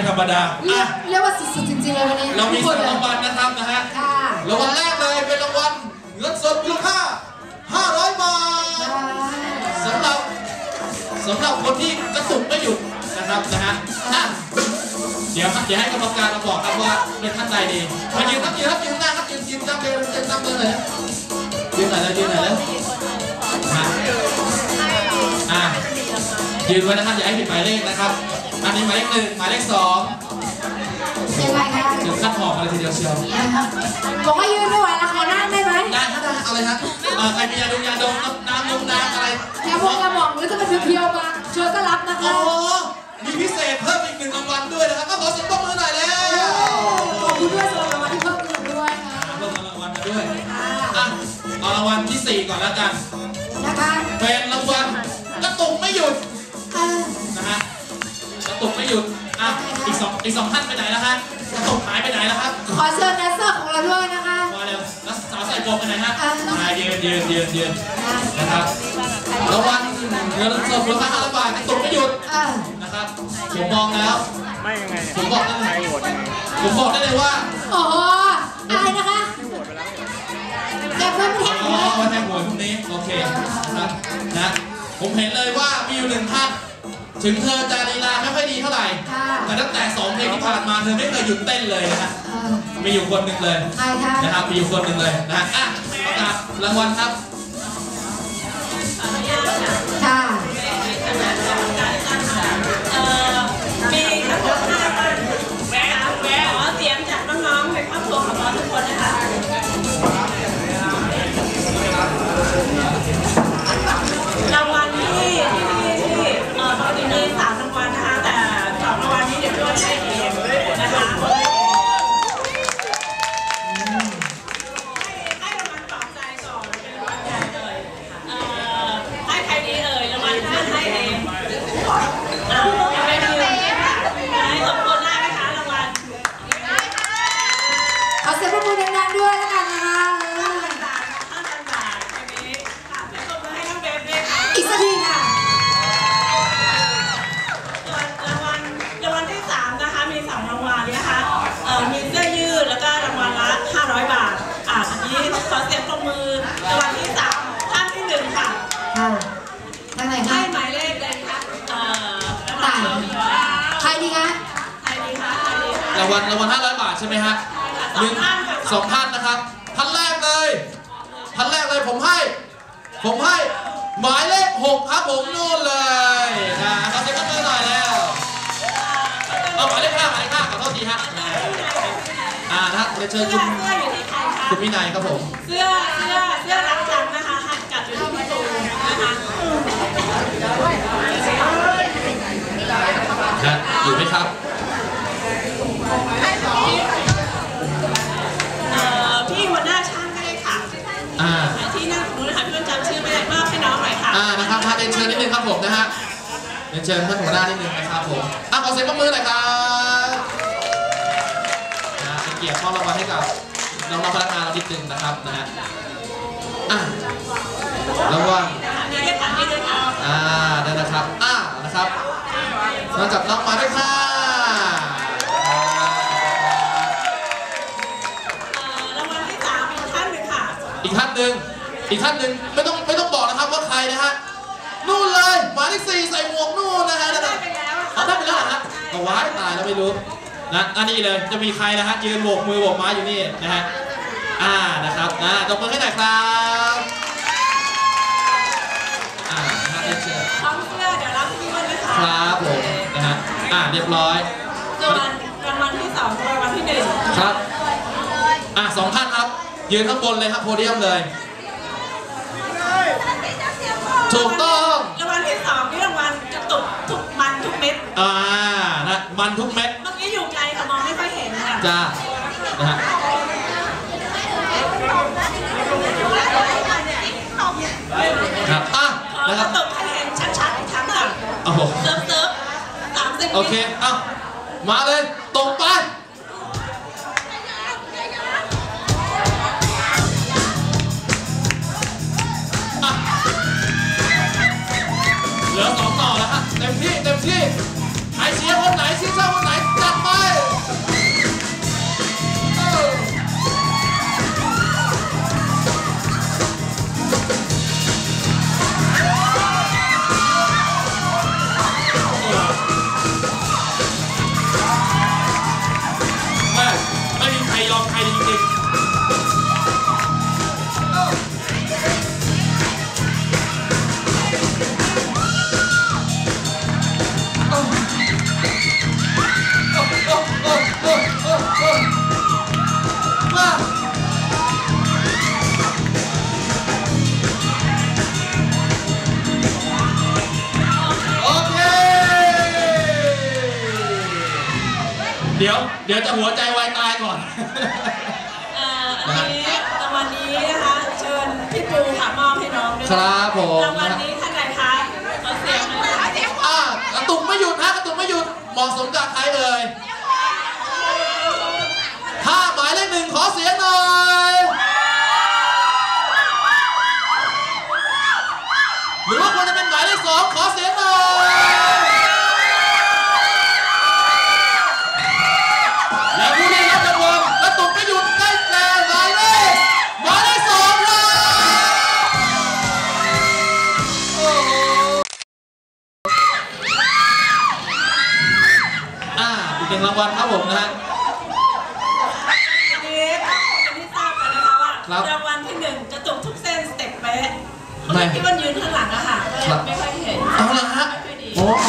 ไม่ธรรมดาเรียอะกเรียกว่าสุดๆจริงๆเลยวันนี้เรามีทุกสคอนงเลยรางวัลนะครับนะฮะค่ะรางวัลแรกเลยเป็นรางวัลเงินสดมูลค่า 500 บาทสำหรับสำหรับคนที่กระตุกไม่หยุดนะครับนะฮะอะเดี๋ยวครับเดี๋ยวให้กรรมการมาบอกครับว่าเป็นท่านใดดีมายืนครับยืนครับยืนหน้าครับยืนยืนตั้งเลยยืนตั้งเลยเลยยืนหน่อยเลยยืนหน่อยเลยมาอะยืนไว้นะครับอย่าให้ผิดหมายเลขนะครับ อันนี้หมายเลขหนึ่งหมายเลขสองยังไงคะถึงขั้นหอบอะไรทีเดียวเชียวบอกว่ายืนไม่ไหวแล้วขอนั่งได้ไหมได้ครับได้เอาเลยครับเอ่อใครมียาดมยาดมน้ำน้ำนมน้ำอะไรแค่พวกกระหม่อมหรือจะเป็นเพียวๆมาเชิญก็รับนะโอ้คะมีพิเศษเพิ่มอีกหนึ่งรางวัลด้วยนะครับก็ขอเสียงปรบมือหน่อยแล้วขอบคุณด้วยสำหรับรางวัลที่เพิ่มขึ้นด้วยค่ะเพิ่มรางวัลมาด้วยอะเอารางวัลที่สี่ก่อนแล้วกันนะคะเป็นรางวัลกระตุกไม่หยุด หยุดอะอีกสองอีกสองท่านไปไหนแล้วฮะกระตุกหายไปไหนแล้วครับขอเชิญแดนเซอร์ของเราด้วยนะคะมาเร็วแล้วสาวใส่กรมไปไหนฮะอะมายืนยืนยืนยืนนะครับรางวัลเงินสดมูลค่า500บาทกระตุกไม่หยุดเออนะครับผมมองแล้วไม่ยังไงเนี่ยผมบอกได้ใครเลยโหวตยังไงผมบอกได้เลยว่าโอ้โหอะไรนะคะโหวตไปแล้วแกเพิ่มแท็กอ๋อวันแทงหวยพรุ่งนี้โอเคนะครับนะผมเห็นเลยว่ามีอยู่หนึ่งท่านถึงเธอจะลีลาไม่ค่อยดีเท่าไหร่ ค่ะแต่ตั้งแต่สองเพลงที่ผ่านมาเธอไม่เคยหยุดเต้นเลยนะฮะเออมีอยู่คนหนึ่งเลยใครคะ นะครับมีอยู่คนหนึ่งเลยนะฮะอะประกาศรางวัลครับ รางวัลรางวัล500 บาทใช่ไหมฮะสองท่านค่ะสองท่านนะครับท่านแรกเลยท่านแรกเลยผมให้ ผมให้หมายเลข6ครับผมนู่นเลยนะเขาเซ็นเตอร์หน่อยแล้วเอาหมายเลขห้าหมายเลขห้าขอโทษทีฮะอ่านะฮะเรียนเชิเสื้ญอคุณเสื้ออยู่ที่ใครคะคุณวินัยครับผมเสื้อเสื้อเสื้อรักจังนะคะหัดกัดอยู่ที่พี่ตูนนะคะ นะ อยู่ไหมครับเอ่อพี่หัวหน้าช่างก็ได้ค่ะอ่าที่นั่งตรงนู้นนะคะพี่ต้นจำชื่อไม่ได้มากให้น้องหน่อยค่ะอ่านะครับท่านเรียนเชิญนิดนึงครับผมนะฮะเรียนเชิญท่านหัวหน้านิดนึงนะครับผมอะขอเสียงปรบมือหน่อยครับนะเป็นเกียรติมอบรางวัลให้กับน้องๆพนักงานเรานิดนึงนะครับนะฮะอะรางวัลเดี๋ยวจะถามนิดนึงค่ะอ่าได้นะครับอ่านะครับ มาจับน้องมาด้วยค่ะเอ่อรางวัลที่สามอีกท่านหนึ่งค่ะ อีกท่านหนึ่งอีกท่านหนึ่งไม่ต้องไม่ต้องบอกนะครับว่าใครนะฮะนู่นเลยหมายเลขสี่ใส่หมวกนู่นนะฮะนั่นได้น่ะไปแล้วอะเอาได้ไปแล้วเหรอฮะก็ว้ายตายแล้วไม่รู้นะอันนี้เลยจะมีใครนะฮะยืนโบกมือโบกไม้อยู่นี่นะฮะอ่านะครับนะตบมือให้หน่อยครับ อ่าเรียบร้อยส่วนรางวัลที่สองรางวัลที่หนึ่งครับ อะสองท่านครับ ยืนข้างบนเลยครับโพเดียมเลย ถูกต้องรางวัลที่สองนี่รางวัลกระตุกทุกมันทุกเม็ด อ่านะมันทุกเม็ด เมื่อกี้อยู่ไกลค่ะมองไม่ค่อยเห็นค่ะจ้านะฮะครับอะขอนะกครัระบตุกให้เห็นชัดๆอีกครั้งค่ะโอ้โห โอเค เอามาเลยตรงไป ดี๋ยวเดี๋ยวจะหัวใจวายตายก่อนเอ่ออันนี้รางวัลนี้นะคะเชิญพี่ปูค่ะมอบให้น้องด้วยครับผม รางวัลนี้ท่านใดคะขอเสียงหน่อยค่ะอ่ากระตุกไม่หยุดนะกระตุกไม่หยุดเหมาะสมกับใครเอ่ยถ้าหมายเลขหนึ่งขอเสียงหน่อยหรือว่าควรจะเป็นหมายเลขสองขอเสียงหน่อยางวัลครับผมนะฮะอันนี้อันนี้ทราบกันนะคะว่าครับรางวัลที่หนึ่งจะตกทุกเส้นสเต็ปเป๊ะไม่ ที่มันยืนข้างหลังอะค่ะก็เลยครับไม่ค่อยเห็น เอาละฮะไม่ค่อยดีโอ้โห